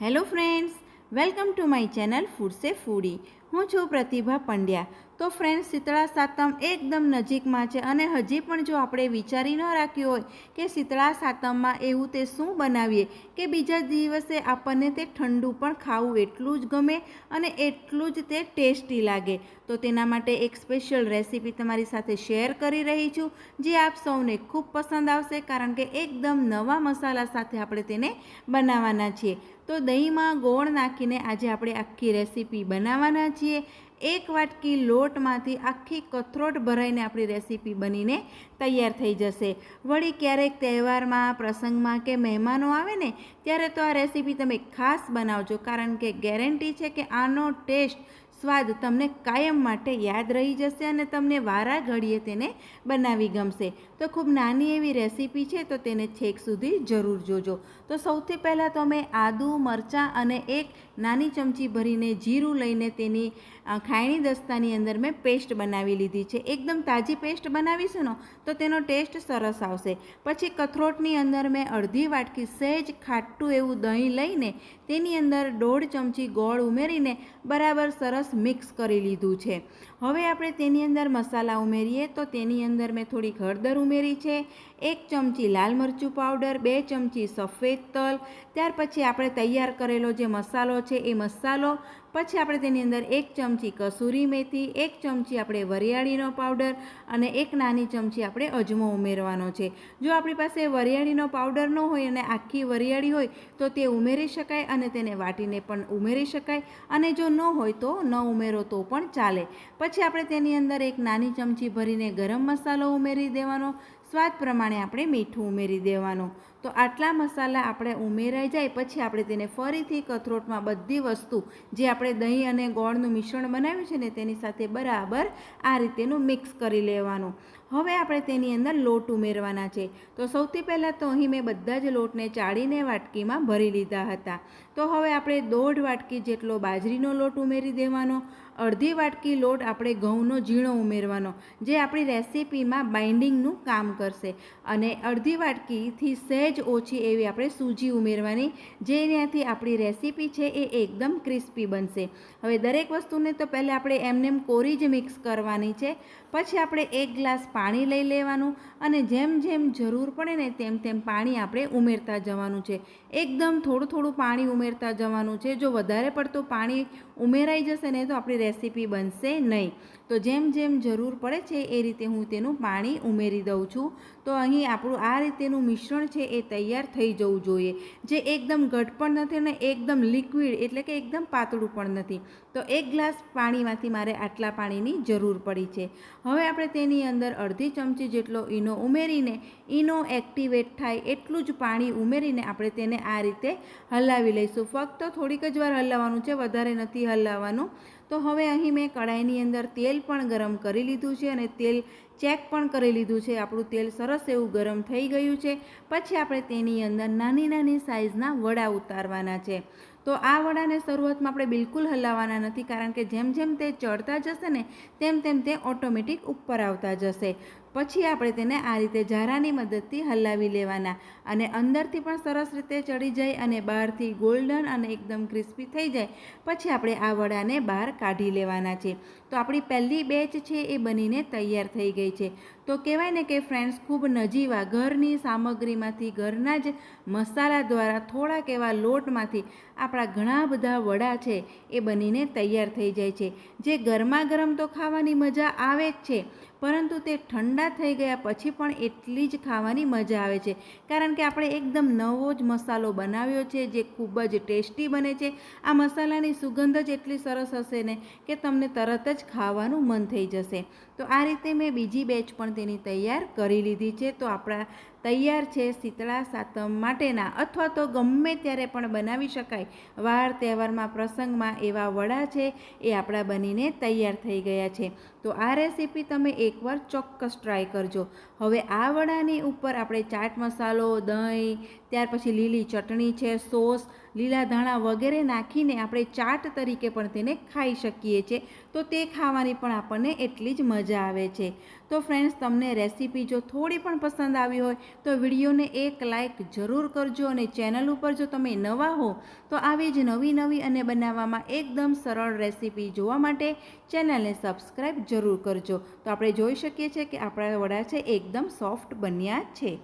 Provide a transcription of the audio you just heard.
Hello friends welcome to my channel food સે foodie હું છું પ્રતિભા પંડ્યા. તો ફ્રેન્ડ્સ શીતળા સાતમ એકદમ નજીકમાં છે અને હજી પણ જો આપણે વિચારી ન રાખ્યું હોય કે શીતળા સાતમમાં એવું તે શું બનાવીએ કે બીજા દિવસે આપણને તે ઠંડુ પણ ખાવું એટલું જ ગમે અને એટલું જ તે ટેસ્ટી લાગે. તો તેના માટે એક સ્પેશિયલ રેસીપી તમારી સાથે શેર કરી રહી છું, જે આપ સૌને ખૂબ પસંદ આવશે કારણ કે એકદમ નવા મસાલા સાથે આપણે તેને બનાવવાના છીએ. તો દહીંમાં ગોળ નાખીને આજે આપણે આખી રેસીપી બનાવવાના છીએ. એક વાટકી લોટમાંથી આખી કથરોટ ભરાઈને આપણી રેસીપી બનીને તૈયાર થઈ જશે. વળી ક્યારેક તહેવારમાં, પ્રસંગમાં કે મહેમાનો આવે ને, ત્યારે તો આ રેસીપી તમે ખાસ બનાવજો, કારણ કે ગેરંટી છે કે આનો ટેસ્ટ, સ્વાદ તમને કાયમ માટે યાદ રહી જશે અને તમને વારા ઘડીએ તેને બનાવી ગમશે. તો ખૂબ નાની એવી રેસીપી છે, તો તેને છેક સુધી જરૂર જોજો. તો સૌથી પહેલાં તો મેં આદું, મરચાં અને એક નાની ચમચી ભરીને જીરું લઈને તેની ખાયણી દસ્તાની અંદર મેં પેસ્ટ બનાવી લીધી છે. એકદમ તાજી પેસ્ટ બનાવીશું ને, તો તેનો ટેસ્ટ સરસ આવશે. પછી કથરોટની અંદર મેં અડધી વાટકી સહેજ ખાટું એવું દહીં લઈને તેની અંદર દોઢ ચમચી ગોળ ઉમેરીને બરાબર સરસ મિક્સ કરી લીધું છે. હવે આપણે તેની અંદર મસાલા ઉમેરીએ તો તેની અંદર મેં થોડીક હળદર ઉમેરી છે, એક ચમચી લાલ મરચું પાવડર, બે ચમચી સફેદ તલ, ત્યાર પછી આપણે તૈયાર કરેલો જે મસાલો છે એ મસાલો, પછી આપણે તેની અંદર એક ચમચી કસૂરી મેથી, એક ચમચી આપણે વરિયાળીનો પાવડર અને એક નાની ચમચી આપણે અજમો ઉમેરવાનો છે. જો આપણી પાસે વરિયાળીનો પાવડર ન હોય અને આખી વરિયાળી હોય, તો તે ઉમેરી શકાય અને તેને વાટીને પણ ઉમેરી શકાય. અને જો ન હોય તો ન ઉમેરો તો પણ ચાલે. પછી આપણે તેની અંદર એક નાની ચમચી ભરીને ગરમ મસાલો ઉમેરી દેવાનો. સ્વાદ પ્રમાણે આપણે મીઠું ઉમેરી દેવાનું. તો આટલા મસાલા આપણે ઉમેરાઈ જાય પછી આપણે તેને ફરીથી કથરોટમાં બધી વસ્તુ જે આપણે દહીં અને ગોળનું મિશ્રણ બનાવ્યું છે ને તેની સાથે બરાબર આ રીતેનું મિક્સ કરી લેવાનું. હવે આપણે તેની અંદર લોટ ઉમેરવાના છે. તો સૌથી પહેલાં તો અહીં મેં બધા જ લોટને ચાળીને વાટકીમાં ભરી લીધા હતા. તો હવે આપણે દોઢ વાટકી જેટલો બાજરીનો લોટ ઉમેરી દેવાનો, અડધી વાટકી લોટ આપણે ઘઉંનો ઝીણો ઉમેરવાનો, જે આપણી રેસીપીમાં બાઇન્ડિંગનું કામ કરશે. અને અડધી વાટકીથી સહેજ ઓછી એવી આપણે સૂજી ઉમેરવાની જેનાથી આપણી રેસીપી છે એ એકદમ ક્રિસ્પી બનશે. હવે દરેક વસ્તુને તો પહેલાં આપણે એમનેમ કોરી જ મિક્સ કરવાની છે, પછી આપણે એક ગ્લાસ પાણી લઈ લેવાનું, અને જેમ જેમ જરૂર પડે ને તેમ તેમ પાણી આપણે ઉમેરતા જવાનું છે. એકદમ થોડું થોડું પાણી ઉમેરતા જવાનું છે. જો વધારે પડતું પાણી ઉમેરાઈ જશે ને તો આપણી રેસીપી બનશે નહીં. તો જેમ જેમ જરૂર પડે છે એ રીતે હું તેનું પાણી ઉમેરી દઉં છું. તો અહીં આપણું આ રીતેનું મિશ્રણ છે એ તૈયાર થઈ જવું જોઈએ. જે એકદમ ઘટ પણ નથી અને એકદમ લિક્વિડ એટલે કે એકદમ પાતળું પણ નથી. તો એક ગ્લાસ પાણીમાંથી મારે આટલા પાણીની જરૂર પડી છે. હવે આપણે તેની અંદર અડધી ચમચી જેટલો ઈનો ઉમેરીને, ઈનો એક્ટિવેટ થાય એટલું જ પાણી ઉમેરીને આપણે તેને આ રીતે હલાવી લઈશું. ફક્ત થોડીક જ વાર હલાવવાનું છે, વધારે નથી હલાવવાનું. તો હવે અહીં મેં કડાઈની અંદર તેલ પણ ગરમ કરી લીધું છે અને તેલ ચેક પણ કરી લીધું છે. આપણું તેલ સરસ એવું ગરમ થઈ ગયું છે. પછી આપણે તેની અંદર નાની નાની સાઇઝના વડા ઉતારવાના છે. તો આ વડાને શરૂઆતમાં આપણે બિલકુલ હલાવવાના નથી, કારણ કે જેમ જેમ તે ચડતા જશે ને, તેમ તેમ તે ઓટોમેટિક ઉપર આવતા જશે. પછી આપણે તેને આ રીતે ઝારાની મદદથી હલાવી લેવાના અને અંદરથી પણ સરસ રીતે ચડી જાય અને બહારથી ગોલ્ડન અને એકદમ ક્રિસ્પી થઈ જાય. પછી આપણે આ વડાને બહાર કાઢી લેવાના છે. તો આપણી પહેલી બેચ છે એ બનીને તૈયાર થઈ ગઈ છે. તો કહેવાય ને કે ફ્રેન્ડ્સ ખૂબ નજીવા, ઘરની સામગ્રીમાંથી, ઘરના જ મસાલા દ્વારા થોડાક એવા લોટમાંથી આપણા ઘણા બધા વડા છે એ બનીને તૈયાર થઈ જાય છે. જે ગરમા ગરમ તો ખાવાની મજા આવે જ છે પરંતુ તે ઠંડા થઈ ગયા પછી પણ એટલી જ ખાવાની મજા આવે છે. કારણ કે આપણે એકદમ નવો જ મસાલો બનાવ્યો છે, જે ખૂબ જ ટેસ્ટી બને છે. આ મસાલાની સુગંધ જ એટલી સરસ હશે ને કે તમને તરત જ ખાવાનું મન થઈ જશે. તો આ રીતે મેં બીજી બેચ પણ તેની તૈયાર કરી લીધી છે. તો આપણા તૈયાર છે શીતળા સાતમ માટેના અથવા તો ગમે ત્યારે પણ બનાવી શકાય. વાર તહેવારમાં પ્રસંગમાં એવા વડા છે એ આપણા બનીને તૈયાર થઈ ગયા છે. તો આ રેસીપી તમે એકવાર ચોક્કસ ટ્રાય કરજો. હવે આ વડાની ઉપર આપણે ચાટ મસાલો, દહીં, ત્યાર પછી લીલી ચટણી છે, સોસ લીલા ધાણા વગેરે નાખીને આપણે ચાટ તરીકે પણ તેને ખાઈ શકીએ છીએ. તો તે ખાવાની પણ આપણને એટલી જ મજા આવે છે. તો ફ્રેન્ડ્સ તમને રેસીપી જો થોડી પણ પસંદ આવી હોય, તો વિડીયોને એક લાઇક જરૂર કરજો અને ચેનલ ઉપર જો તમે નવા હો, તો આવી જ નવી નવી અને બનાવવામાં એકદમ સરળ રેસીપી જોવા માટે ચેનલને સબસ્ક્રાઈબ જરૂર કરજો. તો આપણે જોઈ શકીએ છીએ કે આપણા વડા છે, એકદમ સોફ્ટ બન્યા છે.